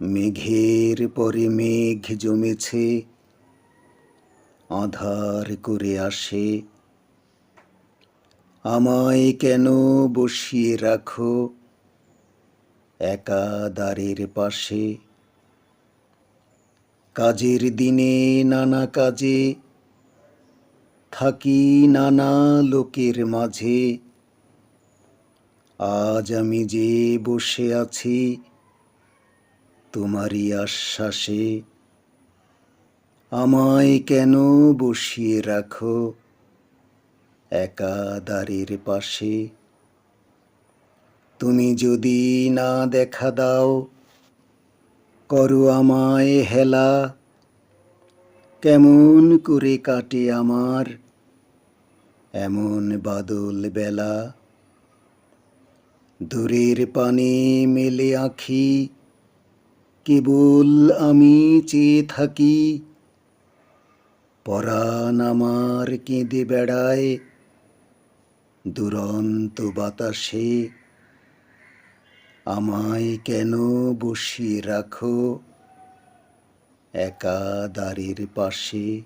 মেঘের পরে মেঘ জমেছে, আধার করে আসে। আমায় কেন বসিয়ে রাখো একা দ্বারের পাশে? কাজের দিনে নানা কাজে, থাকি নানা লোকের মাঝে। আজ আমি যে বসে আছি তোমারই আশ্বাসে আমায় কেন বসিয়ে রাখো একা দ্বারের পাশে? তুমি যদি না দেখা দাও, করো আমায় হেলা। কেমন করে কাটে আমার এমন বাদল বেলা। দূরের পানে মেলে আঁখি কেবল আমি চেয়ে থাকি। পরাণ আমার কেঁদে বেড়ায়। দুরন্ত বাতাসে আমায় কেন বসিয়ে রাখো? একা দ্বারের পাশে